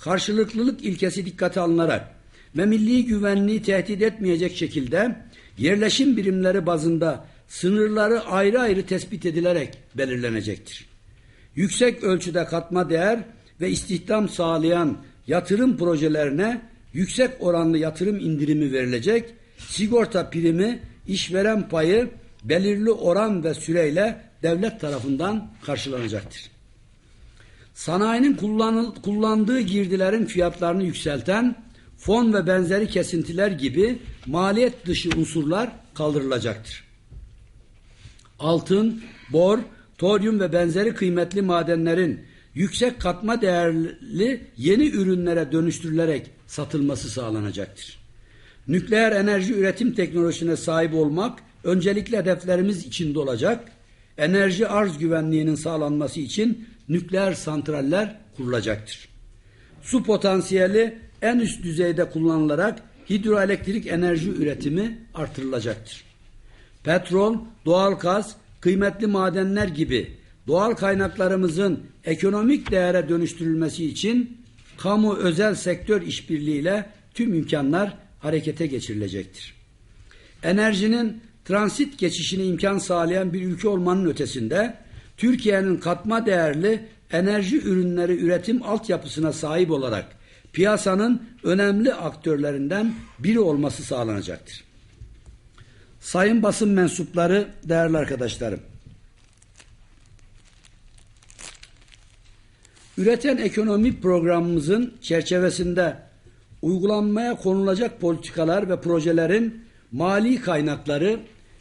karşılıklılık ilkesi dikkate alınarak ve milli güvenliği tehdit etmeyecek şekilde yerleşim birimleri bazında sınırları ayrı ayrı tespit edilerek belirlenecektir. Yüksek ölçüde katma değer ve istihdam sağlayan yatırım projelerine yüksek oranlı yatırım indirimi verilecek, sigorta primi, işveren payı belirli oran ve süreyle devlet tarafından karşılanacaktır. Sanayinin kullanıl, kullandığı girdilerin fiyatlarını yükselten fon ve benzeri kesintiler gibi maliyet dışı unsurlar kaldırılacaktır. Altın, bor, toryum ve benzeri kıymetli madenlerin yüksek katma değerli yeni ürünlere dönüştürülerek satılması sağlanacaktır. Nükleer enerji üretim teknolojisine sahip olmak öncelikli hedeflerimiz içinde olacak. Enerji arz güvenliğinin sağlanması için nükleer santraller kurulacaktır. Su potansiyeli en üst düzeyde kullanılarak hidroelektrik enerji üretimi artırılacaktır. Petrol, doğal gaz, kıymetli madenler gibi doğal kaynaklarımızın ekonomik değere dönüştürülmesi için kamu özel sektör işbirliğiyle tüm imkanlar harekete geçirilecektir. Enerjinin transit geçişine imkan sağlayan bir ülke olmanın ötesinde Türkiye'nin katma değerli enerji ürünleri üretim altyapısına sahip olarak piyasanın önemli aktörlerinden biri olması sağlanacaktır. Sayın basın mensupları, değerli arkadaşlarım. Üreten ekonomi programımızın çerçevesinde uygulanmaya konulacak politikalar ve projelerin mali kaynakları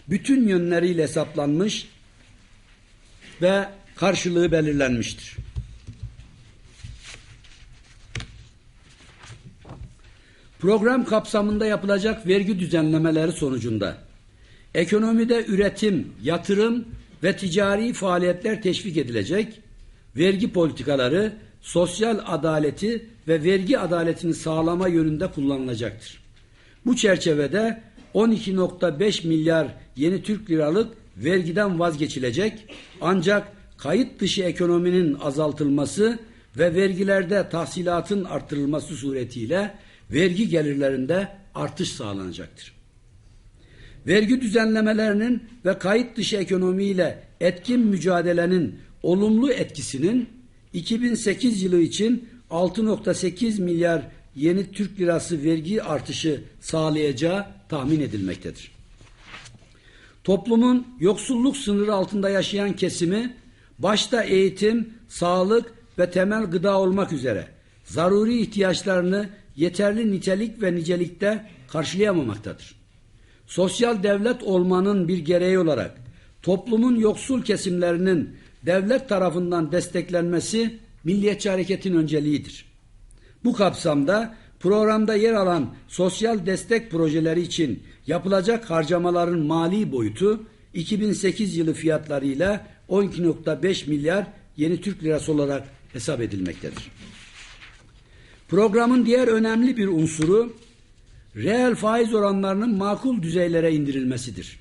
bütün yönleriyle hesaplanmış ve karşılığı belirlenmiştir. Program kapsamında yapılacak vergi düzenlemeleri sonucunda ekonomide üretim, yatırım ve ticari faaliyetler teşvik edilecek, vergi politikaları sosyal adaleti ve vergi adaletini sağlama yönünde kullanılacaktır. Bu çerçevede 12.5 milyar yeni Türk liralık vergiden vazgeçilecek ancak kayıt dışı ekonominin azaltılması ve vergilerde tahsilatın artırılması suretiyle vergi gelirlerinde artış sağlanacaktır. Vergi düzenlemelerinin ve kayıt dışı ekonomiyle etkin mücadelenin olumlu etkisinin 2008 yılı için 6.8 milyar yeni Türk lirası vergi artışı sağlayacağı tahmin edilmektedir. Toplumun yoksulluk sınırı altında yaşayan kesimi başta eğitim, sağlık ve temel gıda olmak üzere zaruri ihtiyaçlarını yeterli nitelik ve nicelikte karşılayamamaktadır. Sosyal devlet olmanın bir gereği olarak toplumun yoksul kesimlerinin devlet tarafından desteklenmesi milliyetçi hareketin önceliğidir. Bu kapsamda programda yer alan sosyal destek projeleri için yapılacak harcamaların mali boyutu 2008 yılı fiyatlarıyla 12.5 milyar yeni Türk lirası olarak hesap edilmektedir. Programın diğer önemli bir unsuru reel faiz oranlarının makul düzeylere indirilmesidir.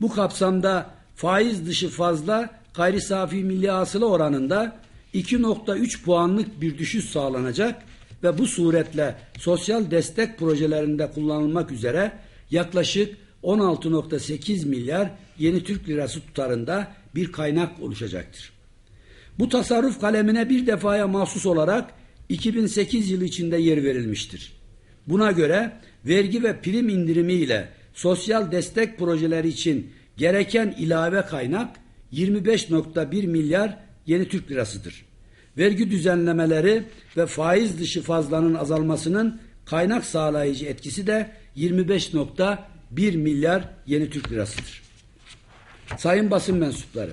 Bu kapsamda faiz dışı fazla gayri safi milli hasıla oranında 2.3 puanlık bir düşüş sağlanacak ve bu suretle sosyal destek projelerinde kullanılmak üzere yaklaşık 16.8 milyar yeni Türk lirası tutarında bir kaynak oluşacaktır. Bu tasarruf kalemine bir defaya mahsus olarak 2008 yılı içinde yer verilmiştir. Buna göre vergi ve prim indirimi ile sosyal destek projeleri için gereken ilave kaynak 25.1 milyar yeni Türk lirasıdır. Vergi düzenlemeleri ve faiz dışı fazlanın azalmasının kaynak sağlayıcı etkisi de 25.1 milyar yeni Türk lirasıdır. Sayın basın mensupları,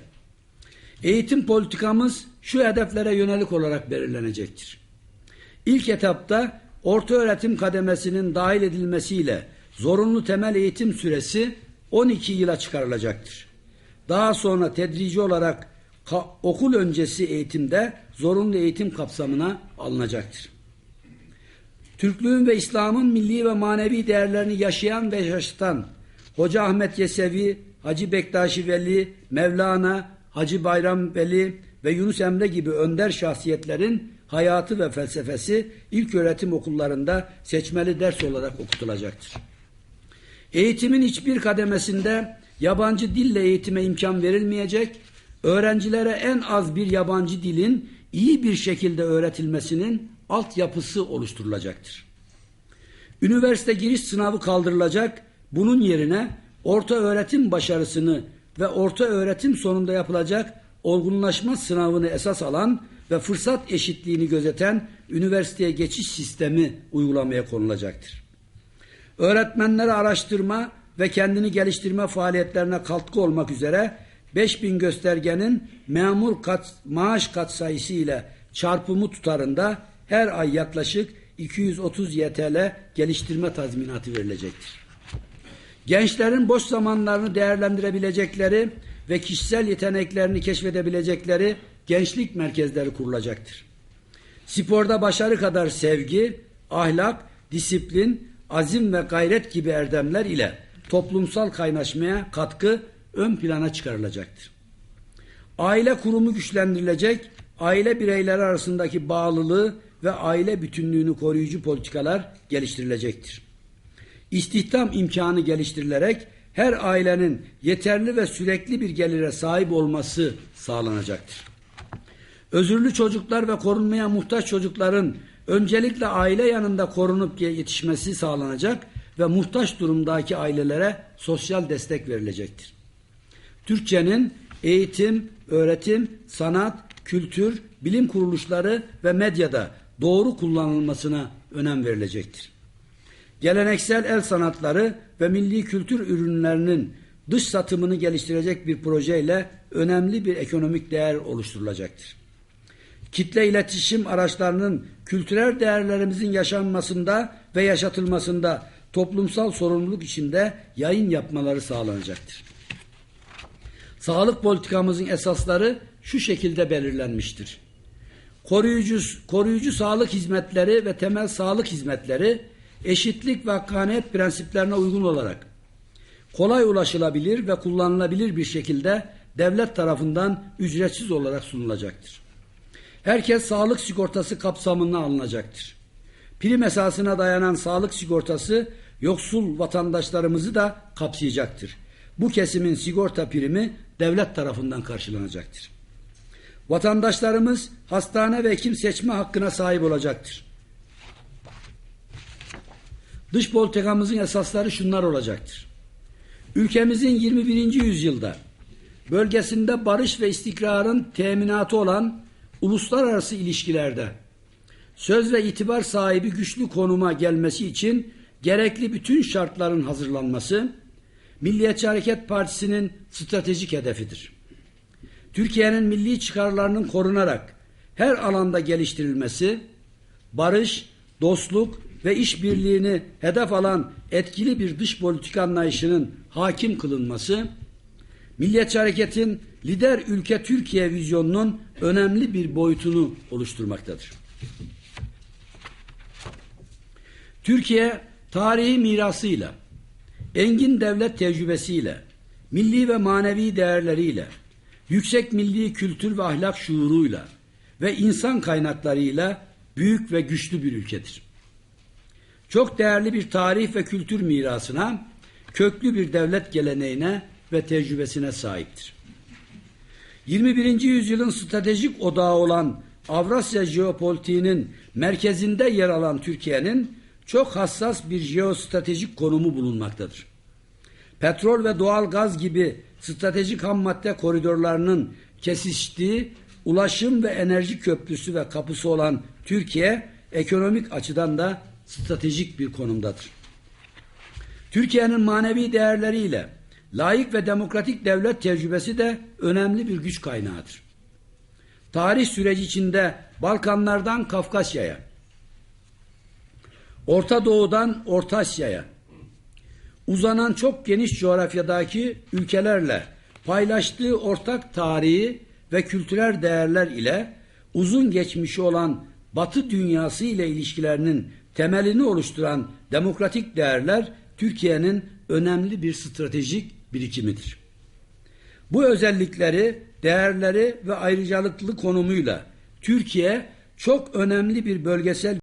eğitim politikamız şu hedeflere yönelik olarak belirlenecektir. İlk etapta orta öğretim kademesinin dahil edilmesiyle zorunlu temel eğitim süresi 12 yıla çıkarılacaktır. Daha sonra tedrici olarak okul öncesi eğitimde zorunlu eğitim kapsamına alınacaktır. Türklüğün ve İslam'ın milli ve manevi değerlerini yaşayan ve yaşatan Hoca Ahmet Yesevi, Hacı Bektaşi Veli, Mevlana, Hacı Bayram Veli ve Yunus Emre gibi önder şahsiyetlerin hayatı ve felsefesi ilk öğretim okullarında seçmeli ders olarak okutulacaktır. Eğitimin hiçbir kademesinde yabancı dille eğitime imkan verilmeyecek, öğrencilere en az bir yabancı dilin iyi bir şekilde öğretilmesinin altyapısı oluşturulacaktır. Üniversite giriş sınavı kaldırılacak, bunun yerine orta öğretim başarısını ve orta öğretim sonunda yapılacak olgunlaşma sınavını esas alan ve fırsat eşitliğini gözeten üniversiteye geçiş sistemi uygulamaya konulacaktır. Öğretmenlere araştırma ve kendini geliştirme faaliyetlerine katkı olmak üzere 5000 göstergenin memur kat, maaş katsayısı ile çarpımı tutarında her ay yaklaşık 230 YTL geliştirme tazminatı verilecektir. Gençlerin boş zamanlarını değerlendirebilecekleri ve kişisel yeteneklerini keşfedebilecekleri gençlik merkezleri kurulacaktır. Sporda başarı kadar sevgi, ahlak, disiplin, azim ve gayret gibi erdemler ile toplumsal kaynaşmaya katkı ön plana çıkarılacaktır. Aile kurumu güçlendirilecek, aile bireyleri arasındaki bağlılığı ve aile bütünlüğünü koruyucu politikalar geliştirilecektir. İstihdam imkanı geliştirilerek her ailenin yeterli ve sürekli bir gelire sahip olması sağlanacaktır. Özürlü çocuklar ve korunmaya muhtaç çocukların öncelikle aile yanında korunup yetişmesi sağlanacak ve muhtaç durumdaki ailelere sosyal destek verilecektir. Türkçenin eğitim, öğretim, sanat, kültür, bilim kuruluşları ve medyada doğru kullanılmasına önem verilecektir. Geleneksel el sanatları ve milli kültür ürünlerinin dış satımını geliştirecek bir projeyle önemli bir ekonomik değer oluşturulacaktır. Kitle iletişim araçlarının kültürel değerlerimizin yaşanmasında ve yaşatılmasında toplumsal sorumluluk içinde yayın yapmaları sağlanacaktır. Sağlık politikamızın esasları şu şekilde belirlenmiştir. Koruyucu, koruyucu sağlık hizmetleri ve temel sağlık hizmetleri eşitlik ve hakkaniyet prensiplerine uygun olarak kolay ulaşılabilir ve kullanılabilir bir şekilde devlet tarafından ücretsiz olarak sunulacaktır. Herkes sağlık sigortası kapsamına alınacaktır. Prim esasına dayanan sağlık sigortası yoksul vatandaşlarımızı da kapsayacaktır. Bu kesimin sigorta primi devlet tarafından karşılanacaktır. Vatandaşlarımız hastane ve hekim seçme hakkına sahip olacaktır. Dış politikamızın esasları şunlar olacaktır. Ülkemizin 21. yüzyılda bölgesinde barış ve istikrarın teminatı olan uluslararası ilişkilerde söz ve itibar sahibi güçlü konuma gelmesi için gerekli bütün şartların hazırlanması Milliyetçi Hareket Partisi'nin stratejik hedefidir. Türkiye'nin milli çıkarlarının korunarak her alanda geliştirilmesi, barış, dostluk ve işbirliğini hedef alan etkili bir dış politika anlayışının hakim kılınması, Milliyetçi Hareket'in lider ülke Türkiye vizyonunun önemli bir boyutunu oluşturmaktadır. Türkiye tarihi mirasıyla, engin devlet tecrübesiyle, milli ve manevi değerleriyle, yüksek milli kültür ve ahlak şuuruyla ve insan kaynaklarıyla büyük ve güçlü bir ülkedir. Çok değerli bir tarih ve kültür mirasına, köklü bir devlet geleneğine ve tecrübesine sahiptir. 21. yüzyılın stratejik odağı olan Avrasya jeopolitiğinin merkezinde yer alan Türkiye'nin çok hassas bir jeostratejik konumu bulunmaktadır. Petrol ve doğal gaz gibi stratejik ham madde koridorlarının kesiştiği ulaşım ve enerji köprüsü ve kapısı olan Türkiye ekonomik açıdan da stratejik bir konumdadır. Türkiye'nin manevi değerleriyle layık ve demokratik devlet tecrübesi de önemli bir güç kaynağıdır. Tarih süreci içinde Balkanlardan Kafkasya'ya, Orta Doğu'dan Orta Asya'ya uzanan çok geniş coğrafyadaki ülkelerle paylaştığı ortak tarihi ve kültürel değerler ile uzun geçmişi olan Batı dünyası ile ilişkilerinin temelini oluşturan demokratik değerler Türkiye'nin önemli bir stratejik birikimidir. Bu özellikleri, değerleri ve ayrıcalıklı konumuyla Türkiye çok önemli bir bölgesel